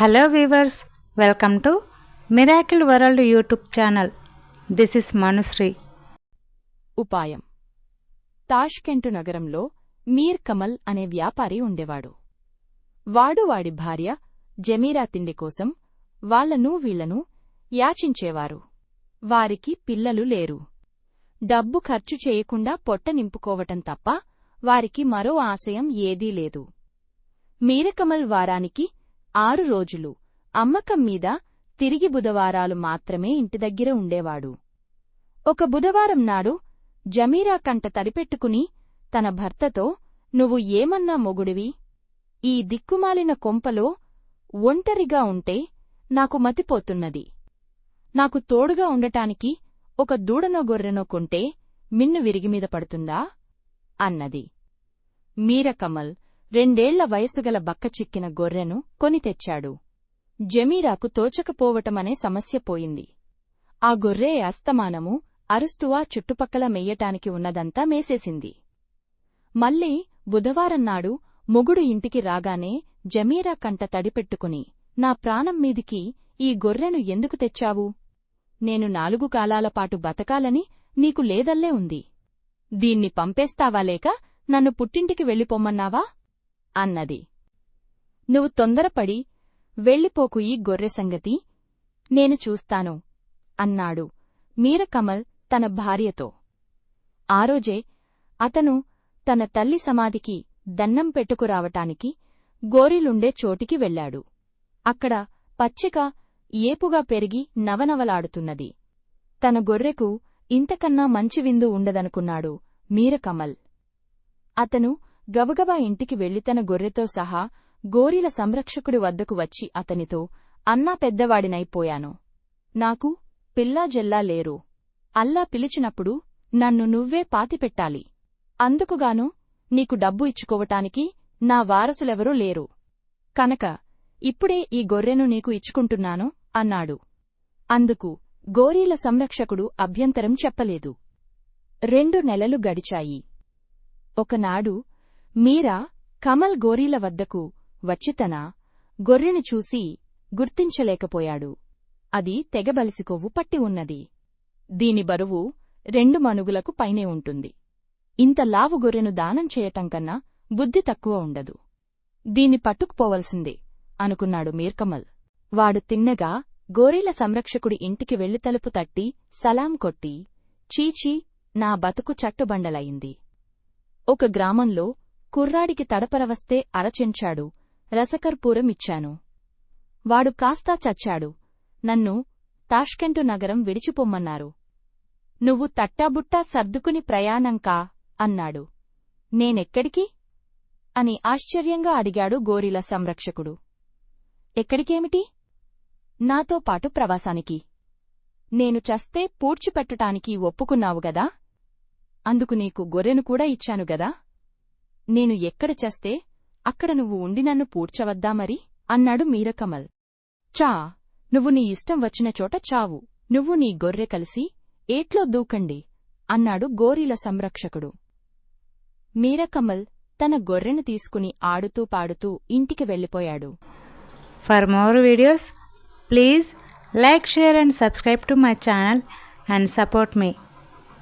Hello viewers welcome to miracle world YouTube channel. This is Manushri. ఉపాయం. Tashkent నగరంలో మీర్ కమల్ అనే వ్యాపారి ఉండేవాడు. వాడు వాడి భార్య జమీరా తిండి కోసం వాళ్ళను వీళ్ళను యాచించేవారు. వారికి పిల్లలు లేరు. డబ్బు ఖర్చు చేయకుండా పొట్ట నింపుకోవటం తప్ప వారికి మరో ఆశయం ఏదీ లేదు. మీరకమల్ వారానికి ఆరు రోజులు. అమ్మకం మీద తిరిగి బుధవారాలు మాత్రమే ఇంటి దగ్గర ఉండేవాడు. ఒక బుధవారం నాడు జమీరా కంట తడిపెట్టుకుని తన భర్తతో నువ్వు ఏమన్నా మొగుడివి? ఈ దిక్కుమాలిన కొంపలో ఒంటరిగా ఉంటే నాకు మతిపోతున్నది. నాకు తోడుగా ఉండటానికి ఒక దూడనో గొర్రెనో కొంటే మిన్ను విరిగిమీద పడుతుందా? అన్నది. మీరకమల్ రెండేళ్ళ వయసుగల బక్కచిక్కిన గొర్రెను కొని తెచ్చాడు. జమీరాకు తోచకపోవటమనే సమస్య పోయింది. ఆ గొర్రె అస్తమానము అరుస్తువా చుట్టుపక్కల మెయ్యటానికి ఉన్నదంతా మేసేసింది. మళ్ళీ బుధవారం నాడు మొగుడు ఇంటికి రాగానే జమీరా కంట తడిపెట్టుకుని నా ప్రాణం మీదికి ఈ గొర్రెను ఎందుకు తెచ్చావు? నేను నాలుగు కాలాలపాటు బతకాలని నీకు లేదల్లే ఉంది. దీన్ని పంపేస్తావా లేక నన్ను పుట్టింటికి వెళ్ళిపోమ్మన్నావా అన్నది. నువ్వు తొందరపడి వెళ్ళిపోకు ఈ గొర్రె సంగతి నేను చూస్తాను అన్నాడు మీరకమల్ తన భార్యతో. ఆరోజే అతను తన తల్లి సమాధికి దన్నం పెట్టుకురావటానికి గోరిలుండే చోటికి వెళ్ళాడు. అక్కడ పచ్చిక ఏపుగా పెరిగి నవనవలాడుతున్నది. తన గొర్రెకు ఇంతకన్నా మంచి విందు ఉండదనుకున్నాడు మీరకమల్. అతను గబగబా ఇంటికి వెళ్ళి తన గొర్రెతో సహా గోరీల సంరక్షకుడి వద్దకు వచ్చి అతనితో అన్నా పెద్దవాడినైపోయాను. నాకు పిల్లా జెల్లా లేరు. అల్లా పిలిచినప్పుడు నన్ను నువ్వే పాతిపెట్టాలి. అందుకుగాను నీకు డబ్బు ఇచ్చుకోవటానికి నా వారసులెవరూ లేరు. కనుక ఇప్పుడే ఈ గొర్రెను నీకు ఇచ్చుకుంటున్నాను అన్నాడు. అందుకు గోరీల సంరక్షకుడు అభ్యంతరం చెప్పలేదు. రెండు నెలలు గడిచాయి. ఒకనాడు మీరా కమల్ గోరీల వద్దకు వచ్చి తన గొర్రెను చూసి గుర్తించలేకపోయాడు. అది తెగబలిసి కొవ్వు పట్టి ఉన్నది. దీని బరువు రెండు మనుగులకు పైనే ఉంటుంది. ఇంత లావు గొర్రెను దానం చేయటం కన్నా బుద్ధి తక్కువ ఉండదు. దీన్ని పట్టుకుపోవలసిందే అనుకున్నాడు మీర్కమల్. వాడు తిన్నగా గోరీల సంరక్షకుడి ఇంటికి వెళ్ళి తలుపు తట్టి సలాం కొట్టి చీచీ నా బతుకు చట్టుబండలయింది. ఒక గ్రామంలో కుర్రాడికి తడపరవస్తే అరచెంచాడు. రసకర్పూరం ఇచ్చాను. వాడు కాస్తా చచ్చాడు. నన్ను తాష్కెంటు నగరం విడిచిపొమ్మన్నారు. నువ్వు తట్టాబుట్టా సర్దుకుని ప్రయాణంకా అన్నాడు. నేనెక్కడికి? అని ఆశ్చర్యంగా అడిగాడు గోరిల సంరక్షకుడు. ఎక్కడికేమిటి? నాతో పాటు ప్రవాసానికి. నేను చస్తే పూడ్చిపెట్టటానికి ఒప్పుకున్నావు గదా? అందుకు నీకు గొర్రెను కూడా ఇచ్చాను గదా? నేను ఎక్కడ చేస్తే అక్కడ నువ్వు ఉండి నన్ను పూడ్చవద్దా మరి? అన్నాడు మీరకమల్ చా నువ్వు నీ ఇష్టం వచ్చిన చోట చావు. నువ్వు నీ గొర్రె కలిసి ఏట్లో దూకండి అన్నాడు గోరీల సంరక్షకుడు. మీరకమల్ తన గొర్రెను తీసుకుని ఆడుతూ పాడుతూ ఇంటికి వెళ్ళిపోయాడు. For more videos please like share and subscribe to my channel and support me